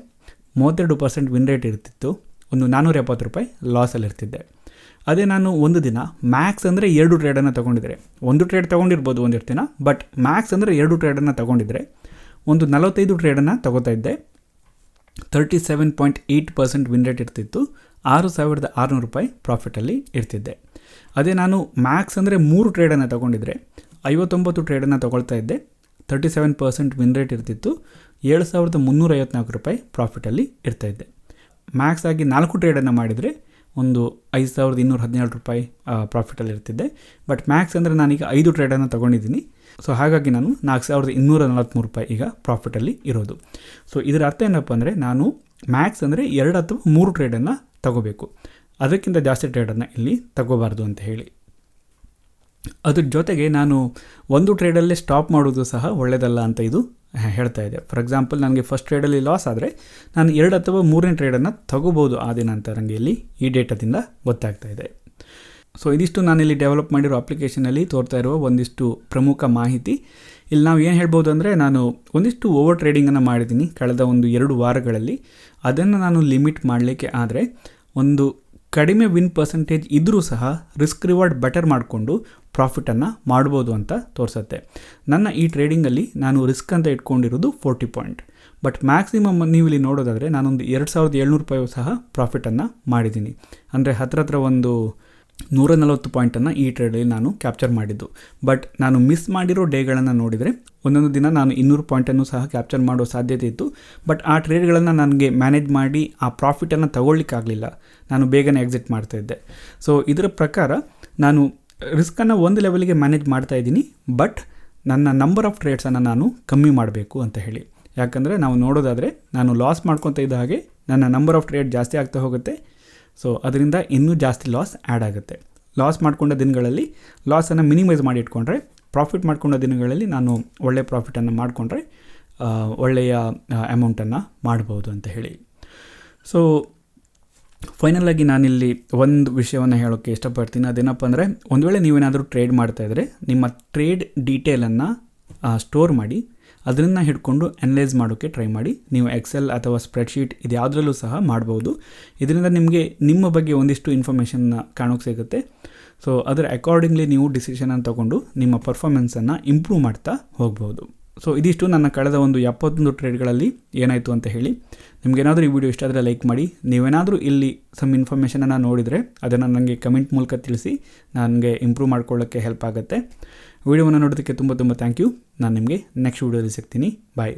ಮೂವತ್ತೆರಡು ಪರ್ಸೆಂಟ್ ವಿನ್ ರೇಟ್ ಇರ್ತಿತ್ತು. ಒಂದು ನಾನ್ನೂರ ಎಪ್ಪತ್ತು ರೂಪಾಯಿ ಲಾಸಲ್ಲಿ ಇರ್ತಿದ್ದೆ. ಅದೇ ನಾನು ಒಂದು ದಿನ ಮ್ಯಾಕ್ಸ್ ಅಂದರೆ ಎರಡು ಟ್ರೇಡನ್ನು ತೊಗೊಂಡಿದ್ರೆ. ಒಂದು ಟ್ರೇಡ್ ತೊಗೊಂಡಿರ್ಬೋದು ಒಂದೆರಡು ಬಟ್ ಮ್ಯಾಕ್ಸ್ ಅಂದರೆ ಎರಡು ಟ್ರೇಡನ್ನು ತೊಗೊಂಡಿದ್ರೆ ಒಂದು ನಲವತ್ತೈದು ಟ್ರೇಡನ್ನು ತಗೋತಾ ಇದ್ದೆ. Thirty seven point eight percent win rate ಇರ್ತಿತ್ತು. ಆರು ಸಾವಿರದ ಆರುನೂರು ರೂಪಾಯಿ ಪ್ರಾಫಿಟಲ್ಲಿ ಇರ್ತಿದ್ದೆ. ಅದೇ ನಾನು ಮ್ಯಾಕ್ಸ್ ಅಂದರೆ ಮೂರು ಟ್ರೇಡನ್ನು ತೊಗೊಂಡಿದ್ರೆ ಐವತ್ತೊಂಬತ್ತು ಟ್ರೇಡನ್ನು ತೊಗೊಳ್ತಾ ಇದ್ದೆ. Thirty seven percent win rate ಇರ್ತಿತ್ತು. ಏಳು ಸಾವಿರದ ಮುನ್ನೂರ ಐವತ್ನಾಲ್ಕು ರೂಪಾಯಿ ಪ್ರಾಫಿಟಲ್ಲಿ ಇರ್ತಾಯಿದ್ದೆ ಮ್ಯಾಕ್ಸ್ ಆಗಿ ನಾಲ್ಕು ಟ್ರೇಡನ್ನು ಮಾಡಿದರೆ ಒಂದು ಐದು ಸಾವಿರದ ಇನ್ನೂರ ಹದಿನೇಳು ರೂಪಾಯಿ ಪ್ರಾಫಿಟಲ್ಲಿ ಇರ್ತಿದ್ದೆ. ಬಟ್ ಮ್ಯಾಕ್ಸ್ ಅಂದರೆ ನಾನೀಗ ಐದು ಟ್ರೇಡನ್ನು ತೊಗೊಂಡಿದ್ದೀನಿ. ಸೊ ಹಾಗಾಗಿ ನಾನು ನಾಲ್ಕು ಸಾವಿರದ ಇನ್ನೂರ ನಲವತ್ತ್ಮೂರು ರೂಪಾಯಿ ಈಗ ಪ್ರಾಫಿಟಲ್ಲಿ ಇರೋದು. ಸೊ ಇದರ ಅರ್ಥ ಏನಪ್ಪ ಅಂದರೆ ನಾನು ಮ್ಯಾಕ್ಸ್ ಅಂದರೆ ಎರಡು ಅಥವಾ ಮೂರು ಟ್ರೇಡನ್ನು ತಗೋಬೇಕು. ಅದಕ್ಕಿಂತ ಜಾಸ್ತಿ ಟ್ರೇಡನ್ನು ಇಲ್ಲಿ ತಗೋಬಾರ್ದು ಅಂತ ಹೇಳಿ. ಅದ್ರ ಜೊತೆಗೆ ನಾನು ಒಂದು ಟ್ರೇಡಲ್ಲೇ ಸ್ಟಾಪ್ ಮಾಡೋದು ಸಹ ಒಳ್ಳೆಯದಲ್ಲ ಅಂತ ಇದು ಹೇಳ್ತಾ ಇದೆ. ಫಾರ್ ಎಕ್ಸಾಂಪಲ್ ನನಗೆ ಫಸ್ಟ್ ಟ್ರೇಡಲ್ಲಿ ಲಾಸ್ ಆದರೆ ನಾನು ಎರಡು ಅಥವಾ ಮೂರನೇ ಟ್ರೇಡನ್ನು ತಗೋಬೋದು ಆ ದಿನ ಅಂತ ನನಗೆ ಇಲ್ಲಿ ಈ ಡೇಟಾದಿಂದ ಗೊತ್ತಾಗ್ತಾ ಇದೆ. ಸೊ ಇದಿಷ್ಟು ನಾನಿಲ್ಲಿ ಡೆವಲಪ್ ಮಾಡಿರೋ ಅಪ್ಲಿಕೇಶನಲ್ಲಿ ತೋರ್ತಾ ಇರುವ ಒಂದಿಷ್ಟು ಪ್ರಮುಖ ಮಾಹಿತಿ. ಇಲ್ಲಿ ನಾವು ಏನು ಹೇಳ್ಬೋದು ಅಂದರೆ ನಾನು ಒಂದಿಷ್ಟು ಓವರ್ ಟ್ರೇಡಿಂಗನ್ನು ಮಾಡಿದ್ದೀನಿ ಕಳೆದ ಒಂದು ಎರಡು ವಾರಗಳಲ್ಲಿ. ಅದನ್ನು ನಾನು ಲಿಮಿಟ್ ಮಾಡಲಿಕ್ಕೆ ಆದರೆ ಒಂದು ಕಡಿಮೆ ವಿನ್ ಪರ್ಸೆಂಟೇಜ್ ಇದ್ದರೂ ಸಹ ರಿಸ್ಕ್ ರಿವಾರ್ಡ್ ಬೆಟರ್ ಮಾಡಿಕೊಂಡು ಪ್ರಾಫಿಟನ್ನು ಮಾಡ್ಬೋದು ಅಂತ ತೋರಿಸುತ್ತೆ. ನನ್ನ ಈ ಟ್ರೇಡಿಂಗಲ್ಲಿ ನಾನು ರಿಸ್ಕ್ ಅಂತ ಇಟ್ಕೊಂಡಿರೋದು ಫೋರ್ಟಿ ಪಾಯಿಂಟ್ ಬಟ್ ಮ್ಯಾಕ್ಸಿಮಮ್ ನೀವು ಇಲ್ಲಿ ನೋಡೋದಾದರೆ ನಾನೊಂದು ಎರಡು ಸಾವಿರದ ಏಳ್ನೂರು ರೂಪಾಯಿ ಸಹ ಪ್ರಾಫಿಟನ್ನು ಮಾಡಿದ್ದೀನಿ. ಅಂದರೆ ಹತ್ರ ಹತ್ರ ಒಂದು ನೂರ ನಲವತ್ತು ಪಾಯಿಂಟನ್ನು ಈ ಟ್ರೇಡಲ್ಲಿ ನಾನು ಕ್ಯಾಪ್ಚರ್ ಮಾಡಿದ್ದು. ಬಟ್ ನಾನು ಮಿಸ್ ಮಾಡಿರೋ ಡೇಗಳನ್ನು ನೋಡಿದರೆ ಒಂದೊಂದು ದಿನ ನಾನು ಇನ್ನೂರು ಪಾಯಿಂಟನ್ನು ಸಹ ಕ್ಯಾಪ್ಚರ್ ಮಾಡೋ ಸಾಧ್ಯತೆ ಇತ್ತು. ಬಟ್ ಆ ಟ್ರೇಡ್ಗಳನ್ನು ನನಗೆ ಮ್ಯಾನೇಜ್ ಮಾಡಿ ಆ ಪ್ರಾಫಿಟನ್ನು ತಗೊಳ್ಳಿಕ್ಕಾಗಲಿಲ್ಲ. ನಾನು ಬೇಗನೆ ಎಕ್ಸಿಟ್ ಮಾಡ್ತಾ ಇದ್ದೆ. ಸೊ, ಇದರ ಪ್ರಕಾರ ನಾನು ರಿಸ್ಕನ್ನು ಒಂದು ಲೆವೆಲ್ಗೆ ಮ್ಯಾನೇಜ್ ಮಾಡ್ತಾ ಇದ್ದೀನಿ. ಬಟ್ ನನ್ನ ನಂಬರ್ ಆಫ್ ಟ್ರೇಡ್ಸನ್ನು ನಾನು ಕಮ್ಮಿ ಮಾಡಬೇಕು ಅಂತ ಹೇಳಿ. ಯಾಕಂದರೆ ನಾವು ನೋಡೋದಾದರೆ ನಾನು ಲಾಸ್ ಮಾಡ್ಕೊತಾ ಇದ್ದ ಹಾಗೆ ನನ್ನ ನಂಬರ್ ಆಫ್ ಟ್ರೇಡ್ ಜಾಸ್ತಿ ಆಗ್ತಾ ಹೋಗುತ್ತೆ. ಸೊ ಅದರಿಂದ ಇನ್ನೂ ಜಾಸ್ತಿ ಲಾಸ್ ಆ್ಯಡ್ ಆಗುತ್ತೆ. ಲಾಸ್ ಮಾಡ್ಕೊಂಡ ದಿನಗಳಲ್ಲಿ ಲಾಸನ್ನು ಮಿನಿಮೈಸ್ ಮಾಡಿ ಇಟ್ಕೊಂಡ್ರೆ ಪ್ರಾಫಿಟ್ ಮಾಡ್ಕೊಂಡ ದಿನಗಳಲ್ಲಿ ನಾನು ಒಳ್ಳೆಯ ಪ್ರಾಫಿಟನ್ನು ಮಾಡಿಕೊಂಡ್ರೆ ಒಳ್ಳೆಯ ಅಮೌಂಟನ್ನು ಮಾಡ್ಬೋದು ಅಂತ ಹೇಳಿ. ಸೊ ಫೈನಲಾಗಿ ನಾನಿಲ್ಲಿ ಒಂದು ವಿಷಯವನ್ನು ಹೇಳೋಕ್ಕೆ ಇಷ್ಟಪಡ್ತೀನಿ. ಅದೇನಪ್ಪ ಅಂದರೆ, ಒಂದು ವೇಳೆ ನೀವೇನಾದರೂ ಟ್ರೇಡ್ ಮಾಡ್ತಾಯಿದ್ರೆ ನಿಮ್ಮ ಟ್ರೇಡ್ ಡೀಟೇಲನ್ನು ಸ್ಟೋರ್ ಮಾಡಿ ಅದನ್ನು ಹಿಡ್ಕೊಂಡು ಅನಲೈಸ್ ಮಾಡೋಕ್ಕೆ ಟ್ರೈ ಮಾಡಿ. ನೀವು ಎಕ್ಸೆಲ್ ಅಥವಾ ಸ್ಪ್ರೆಡ್ಶೀಟ್ ಇದ್ಯಾವುದರಲ್ಲೂ ಸಹ ಮಾಡ್ಬೋದು. ಇದರಿಂದ ನಿಮಗೆ ನಿಮ್ಮ ಬಗ್ಗೆ ಒಂದಿಷ್ಟು ಇನ್ಫಾರ್ಮೇಷನ್ನ ಕಾಣೋಕ್ಕೆ ಸಿಗುತ್ತೆ. ಸೊ ಅದರ ಅಕಾರ್ಡಿಂಗ್ಲಿ ನೀವು ಡಿಸಿಷನನ್ನು ತೊಗೊಂಡು ನಿಮ್ಮ ಪರ್ಫಾರ್ಮೆನ್ಸನ್ನು ಇಂಪ್ರೂವ್ ಮಾಡ್ತಾ ಹೋಗ್ಬೋದು. ಸೊ ಇದಿಷ್ಟು ನನ್ನ ಕಳೆದ ಒಂದು ಎಪ್ಪತ್ತೊಂದು ಟ್ರೇಡ್ಗಳಲ್ಲಿ ಏನಾಯಿತು ಅಂತ ಹೇಳಿ. ನಿಮಗೇನಾದರೂ ಈ ವಿಡಿಯೋ ಇಷ್ಟ ಆದರೆ ಲೈಕ್ ಮಾಡಿ. ನೀವೇನಾದರೂ ಇಲ್ಲಿ ಸಮ್ ಇನ್ಫಾರ್ಮೇಷನನ್ನು ನೋಡಿದರೆ, ಅದನ್ನು ನನಗೆ ಕಮೆಂಟ್ ಮೂಲಕ ತಿಳಿಸಿ, ನನಗೆ ಇಂಪ್ರೂವ್ ಮಾಡ್ಕೊಳ್ಳೋಕ್ಕೆ ಹೆಲ್ಪ್ ಆಗುತ್ತೆ. ವಿಡಿಯೋವನ್ನು ನೋಡೋದಕ್ಕೆ ತುಂಬ ತುಂಬ ಥ್ಯಾಂಕ್ ಯು ನಾನು ನಿಮಗೆ ನೆಕ್ಸ್ಟ್ ವೀಡಿಯೋದಲ್ಲಿ ಸಿಗ್ತೀನಿ. ಬಾಯ್